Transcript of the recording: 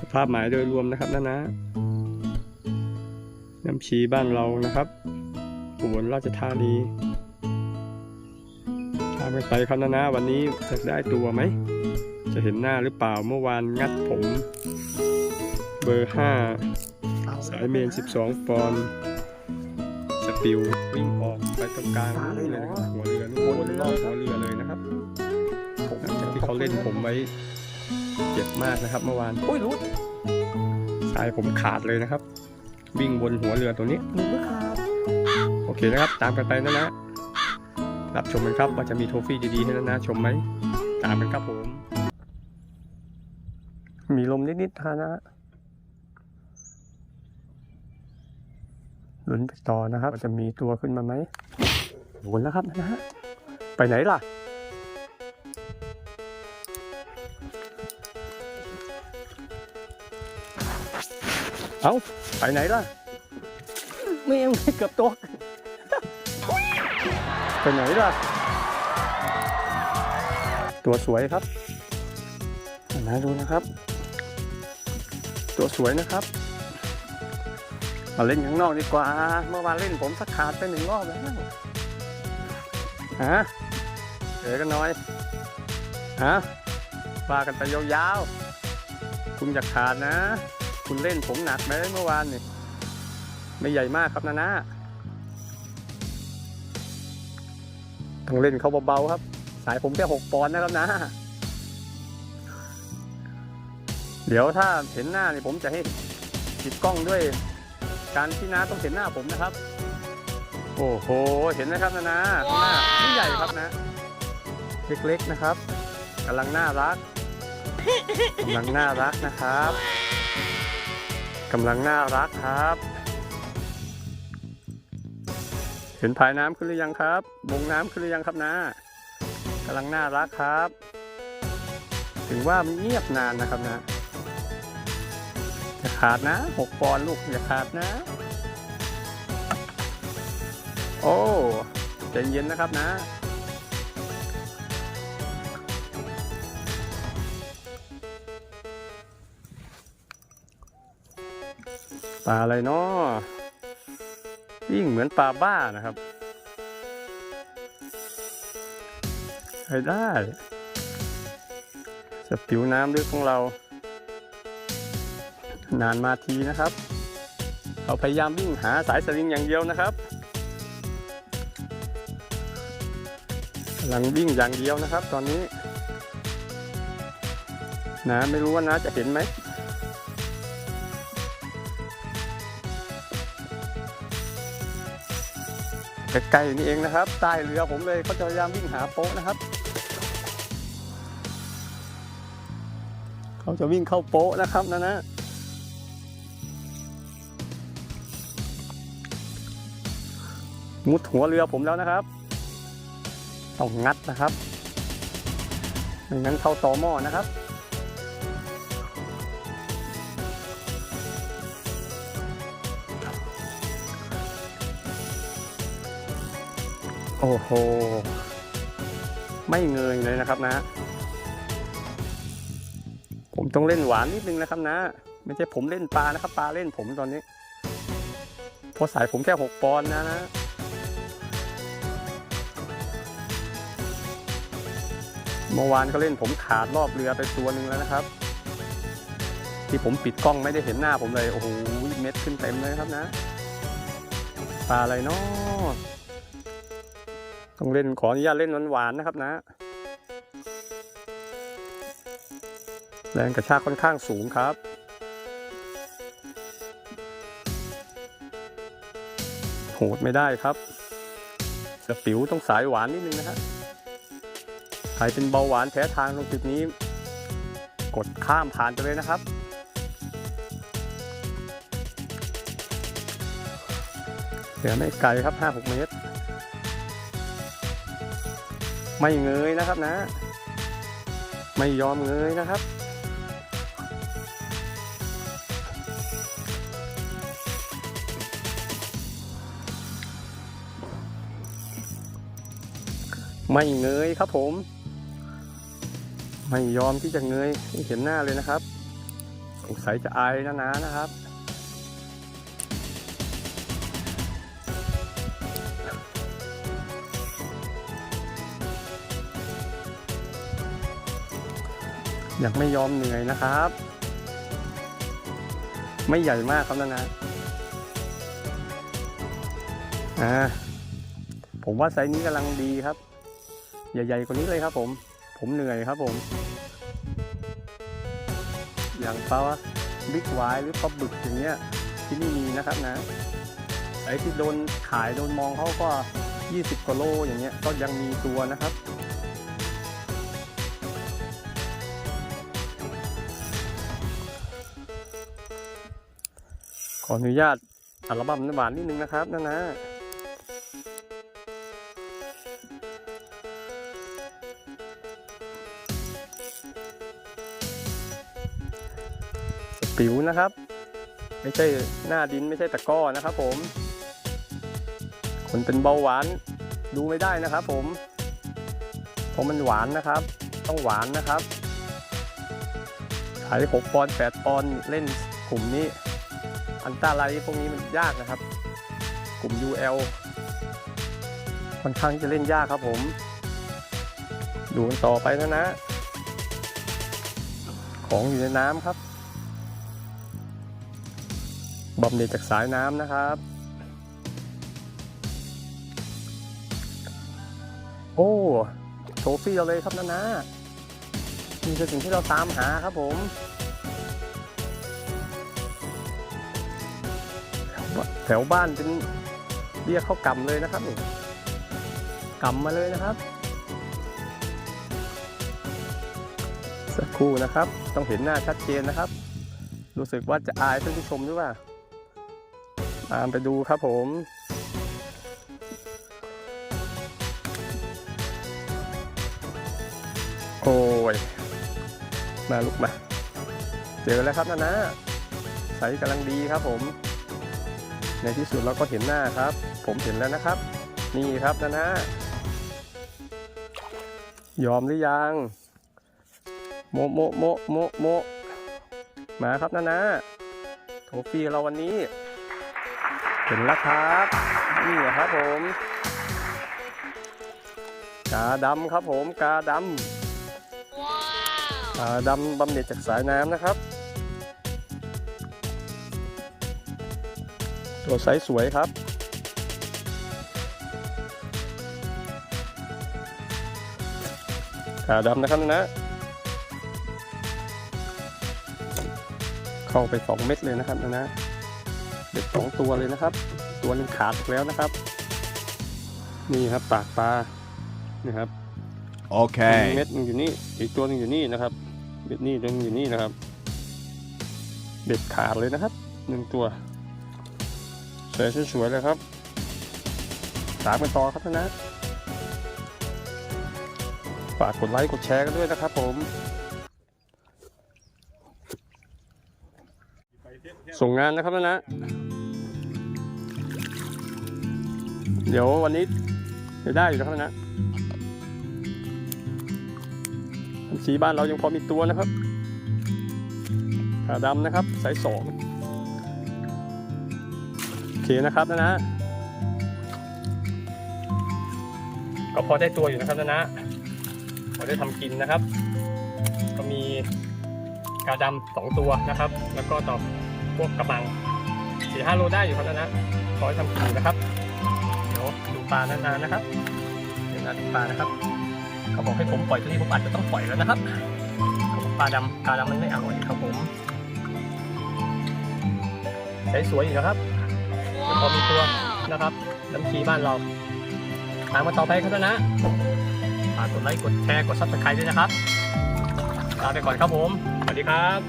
สภาพหมายโดยรวมนะครับนะนะน้ำชีบ้านเรานะครับอุบลราชธานีตามกันไปครับนะนะวันนี้จะได้ตัวไหม จะเห็นหน้าหรือเปล่าเมื่อวานงัดผม เบอร์5สายเมน 12 ปอนด์สปิววิ่งออกไปตรงกลางนู่นเลยนะครับหัวเรือนู่นรอบหัวเรือเลยนะครับหลังจากที่เขาเล่นผมไว้ เจ็บมากนะครับ เมื่อวานโอ้ยรู้สายผมขาดเลยนะครับ วิ่งบนหัวเรือตัวนี้หนูไม่ขาดโอเคนะครับ ตามกันไปนะนะ รับชมกันครับว่าจะมีโทฟี่ดีๆให้นะนะชมไหม ตามกันครับผม มีลมนิดๆนะนะลุ้นไปต่อนะครับจะมีตัวขึ้นมาไหมโดนแล้วครับนะฮะไปไหนล่ะ เอาไปไหนล่ะแม่งเกือบตกไปไหนล่ะ ตัวสวยครับมาดูนะครับ ตัวสวยนะครับ มาเล่นข้างนอกดีกว่า เมื่อวานเล่นผมสักขาดไปหนึ่งรอบแล้วฮะเจอกันหน่อยฮะว่ากันไปยาวๆ คุณอย่าขาดนะ คุณเล่นผมหนักไหมเมื่อวานนี่ไม่ใหญ่มากครับนะนะต้องเล่นเขาเบาๆครับ สายผมแค่หกปอนด์นะครับนะ เดี๋ยวถ้าเห็นหน้านี่ผมจะให้ติดกล้องด้วย การที่น้าต้องเห็นหน้าผมนะครับ โอ้โห เห็นไหมครับนะนะข้างหน้าไม่ใหญ่ครับนะ เล็กๆนะครับกำลังน่ารักกำลังน่ารักนะครับ กำลังน่ารักครับ เห็นผายน้ำขึ้นหรือยังครับบงน้ำขึ้นหรือยังครับนะกำลังน่ารักครับ ถึงว่ามันเงียบนานนะครับนะอย่าขาดนะหกปอนด์ลูกอย่าขาดนะ โอ้ใจเย็นนะครับนะ ปลาอะไรเนาะยิ่งเหมือนปลาบ้านะครับใช้ได้สปิวน้ำลึกของเรา นานมาทีนะครับ เราพยายามวิ่งหาสายสลิงอย่างเดียวนะครับกำลังวิ่งอย่างเดียวนะครับ ตอนนี้นะไม่รู้ว่านะจะเห็นไหม ใกล้ๆนี่เองนะครับ ใต้เรือผมเลยเขาจะพยายามวิ่งหาโป๊ะนะครับ เขาจะวิ่งเข้าโป๊ะนะครับนะนะมุดหัวเรือผมแล้วนะครับ ต้องงัดนะครับไม่งั้นเข้าต่อหม้อนะครับ โอ้โห ไม่เงยเลยนะครับนะ ผมต้องเล่นหวานนิดนึงนะครับนะ ไม่ใช่ผมเล่นปลานะครับ ปลาเล่นผมตอนนี้เพราะสายผมแค่หกปอนด์นะนะเมื่อวานก็เล่นผมขาดรอบเรือไปตัวหนึ่งแล้วนะครับ ที่ผมปิดกล้องไม่ได้เห็นหน้าผมเลย โอ้โหเม็ดขึ้นเต็มเลยครับนะ ปลาอะไรเนาะ ต้องเล่นขออนุญาตเล่นหวานๆนะครับนะ แรงกระชากค่อนข้างสูงครับโหดไม่ได้ครับสปิวต้องสายหวานนิดนึงนะฮะใครเป็นเบาหวานแพ้ทางตรงจุดนี้ กดข้ามผ่านไปเลยนะครับเหลือไม่ไกลครับ 5-6 เมตร ไม่เงยนะครับนะ ไม่ยอมเงยนะครับ ไม่เงยครับผม ไม่ยอมที่จะเงยเห็นหน้าเลยนะครับสงสัยจะอายนะนะนะครับ ยากไม่ยอมเหนื่อยนะครับ ไม่ใหญ่มากครับนะนะอ่าผมว่าไซส์นี้กำลังดีครับ ใหญ่ๆกว่านี้เลยครับ ผม ผมเหนื่อยครับผม อย่างปลาบิ๊กไวหรือปลาบึกอย่างเงี้ยที่นี่มีนะครับนะไอ้ที่โดนขายโดนมองเขาก็ 20กว่าโลอย่างเงี้ยก็ยังมีตัวนะครับ ขออนุญาตอัลบั้มน้ำหวานนิดนึงนะครับนะนะปิวนะครับ ไม่ใช่หน้าดินไม่ใช่ตะก้อนะครับผม คนเป็นเบาหวานดูไม่ได้นะครับผมเพราะมันหวานนะครับ ต้องหวานนะครับขาย6ปอนด์8ปอนด์เล่นกลุ่มนี้ อันตราไลท์พวกนี้มันยากนะครับ กลุ่ม UL ค่อนข้างจะเล่นยากครับผมดูกันต่อไปนะนะ ของอยู่ในน้ำครับบำเหน็จจากสายน้ำนะครับ โอ้โทฟี่เราเลยครับนะนะนี่คือสิ่งที่เราตามหาครับผม แถวบ้านเป็นเรียกเข้ากำเลยนะครับนี่กำมาเลยนะครับ สักครู่นะครับ ต้องเห็นหน้าชัดเจนนะครับ รู้สึกว่าจะอายท่านผู้ชมหรือเปล่าตามไปดูครับผมโอ้ย มาลุกมา เจอแล้วครับนะนะใสกำลังดีครับผม ในที่สุดเราก็เห็นหน้าครับ ผมเห็นแล้วนะครับ นี่ครับนะนะยอมหรือยัง โมโมโมโมโมมาครับนะนะโทฟี่เราวันนี้ เห็นแล้วครับ นี่ครับผม กาดำครับผม กาดำกาดำบำเหน็จจากสายน้ำนะครับ ตัวไซส์สวยครับ ขาดำนะครับนะ เข้าไป 2 เม็ดเลยนะครับนะนะเด็ดสองตัวเลยนะครับ ตัวหนึงขาดอีกแล้วนะครับ นี่ครับปากปลานี่ครับ Okay. เม็ดหนึงอยู่นี่อีกตัวหนึงอยู่นี่นะครับเบ็ดนี่ตัวหนึงอยู่นี่นะครับ เบ็ดขาดเลยนะครับหนึ่งตัว สวยสวยๆเลยครับตามกันต่อครับท่านนะฝากกดไลค์กดแชร์กันด้วยนะครับ ผม ส่งงานนะครับท่านนะ เดี๋ยววันนี้จะได้อยู่นะครับท่านนะสีบ้านเรายังพอมีตัวนะครับขาดำนะครับสายสอง เคนะครับนะนะก็พอได้ตัวอยู่นะครับนะนะพอได้ทำกินนะครับ ก็มีกาดำสองตัวนะครับ แล้วก็ต่อพวกกระบังสี่ห้าโลได้อยู่ครับนะนะขอให้ทำกินนะครับเดี๋ยวดูปลานานๆนะครับเดี๋ยวนะดูปลานะครับเขาบอกให้ผมปล่อยตัวนี้ผมอาจจะต้องปล่อยแล้วนะครับเขากปลาดำปลาดำมันไม่อร่อยครับผมใช้สวยอยู่นะครับ พอมีตัวนะครับน้ำชีบ้านเรา ตามมาต่อไปครับนะฝากกดไลค์กดแชร์กดซับสไครต์ด้วยนะครับลาไปก่อนครับผม สวัสดีครับ